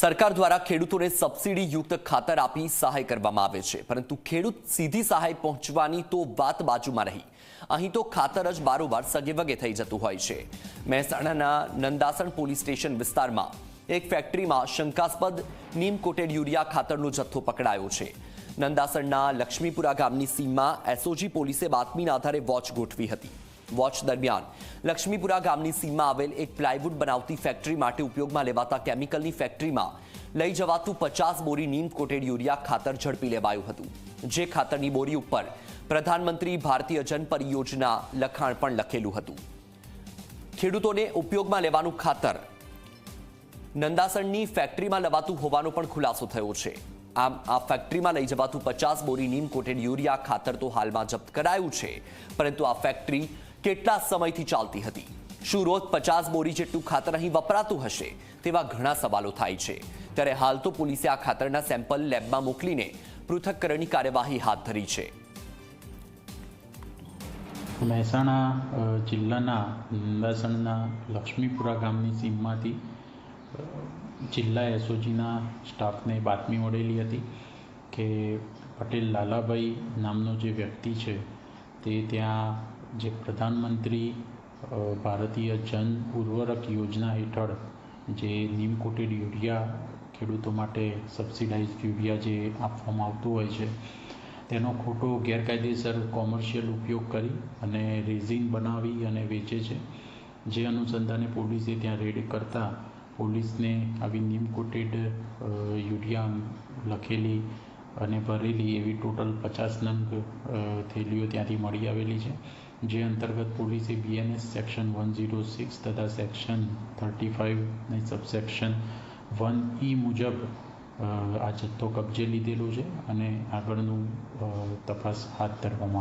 સરકાર દ્વારા ખેડૂતોને સબસિડી યુક્ત ખાતર આપી સહાય કરવામાં આવે છે. પરંતુ ખેડૂત સીધી સહાય પહોંચવાની તો વાત બાજુમાં રહી. અહીં તો ખાતર જ બારોબાર સગેવગે થઈ જતું હોય છે. મહેસાણાના નંદાસણ પોલીસ સ્ટેશન વિસ્તારમાં એક ફેક્ટરીમાં શંકાસ્પદ નીમ કોટેડ યુરિયા ખાતરનો જથ્થો પકડાયો છે. નંદાસણના લક્ષ્મીપુરા ગામની સીમમાં એસઓજી પોલીસે બાતમીના આધારે વોચ ગોઠવી હતી. વોચ દરમિયાન. લક્ષ્મીપુરા ગામની સીમમાં આવેલ એક પ્લાયવુડ બનાવતી ફેક્ટરી માટે ઉપયોગમાં લેવાતા કેમિકલની ફેક્ટરીમાં લઈ જવાતું પચાસ બોરી નીમ કોટેડ યુરિયા ખાતર ઝડપી લેવાયું હતું, જે ખાતરની બોરી ઉપર પ્રધાનમંત્રી ભારતીય જન પરિયોજના લખાણ પણ લખેલું હતું. ખેડૂતોને ઉપયોગમાં લેવાનું ખાતર નંદાસણની ફેક્ટરીમાં લવાતું હોવાનો પણ ખુલાસો થયો છે. આમ, આ ફેક્ટરીમાં લઈ જવાતું પચાસ બોરી નીમ કોટેડ યુરિયા ખાતર તો હાલમાં જપ્ત કરાયું છે, પરંતુ આ ફેક્ટરી કેટલા સમયથી ચાલતી હતી? શું રોજ પચાસ બોરી જેટલું ખાતર અહીં વપરાતું હશે? તેવા ઘણા સવાલો થાય છે. ત્યારે હાલ તો પોલીસે આ ખાતરના સેમ્પલ લેબમાં મોકલીને પૃથક્કરણની કાર્યવાહી હાથ ધરી છે. મહેસાણા જિલ્લાના લીંબાસણના લક્ષ્મીપુરા ગામની સીમમાંથી જિલ્લા એસઓજીના સ્ટાફને બાતમી મળેલી હતી કે પટેલ લાલાભાઈ નામનો જે વ્યક્તિ છે, તે ત્યાં જે પ્રધાનમંત્રી ભારતીય જન ઉર્વરક યોજના હેઠળ જે નીમ કોટેડ યુરિયા ખેડૂતો માટે સબસિડાઇઝ યુરિયા જે આપવામાં આવતું હોય છે, તેનો ખોટો ગેરકાયદેસર કોમર્શિયલ ઉપયોગ કરી અને રેઝિન બનાવી અને વેચે છે. જે અનુસંધાને પોલીસે ત્યાં રેડ કરતાં પોલીસને આવી નીમ કોટેડ યુરિયા લખેલી અને ભરેલી એવી ટોટલ પચાસ નંગ થેલીઓ ત્યાંથી મળી આવેલી છે, જે અંતર્ગત પોલીસે BNS section one zero six તથા સેક્શન થર્ટી ફાઇવ ને સબસેક્શન વન ઈ મુજબ આ જથ્થો કબજે લીધેલો છે અને આગળનું તપાસ હાથ ધરવામાં